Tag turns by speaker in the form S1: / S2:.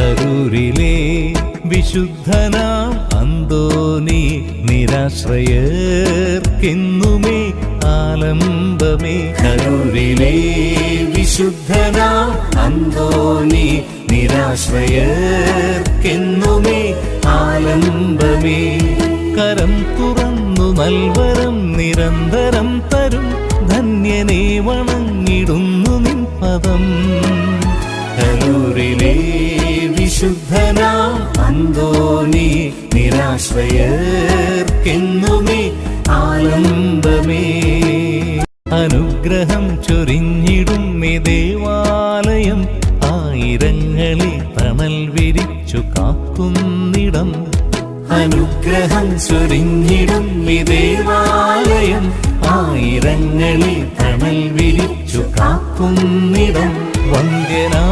S1: കരൂരിലെ വിശുദ്ധനാം അന്തോനി നിരാശ്രയർക്കെന്നുമേ ആലംബമേ. കരൂരിലെ വിശുദ്ധനാം അന്തോനി നിരാശ്രയർക്കെന്നുമേ ആലംബമേ. കരം തുറന്നു നൽവരം നിരന്തരം തരും. ധന്യനെ വണങ്ങിടുന്നു നിൻ പദം. വിശുദ്ധനാം അന്തോനി നിരാശ്രയർക്കെന്നുമേ ആലംബമേ. അനുഗ്രഹം ചൊരിഞ്ഞിടും ദേവാലയം ആയിരങ്ങളിൽ തണൽ വിരിച്ചു കാക്കുന്നിടം. അനുഗ്രഹം ചൊരിഞ്ഞിടും ദേവാലയം ആയിരങ്ങളിൽ തണൽ വിരിച്ചു കാക്കുന്നിടം. വന്ദ്യനാ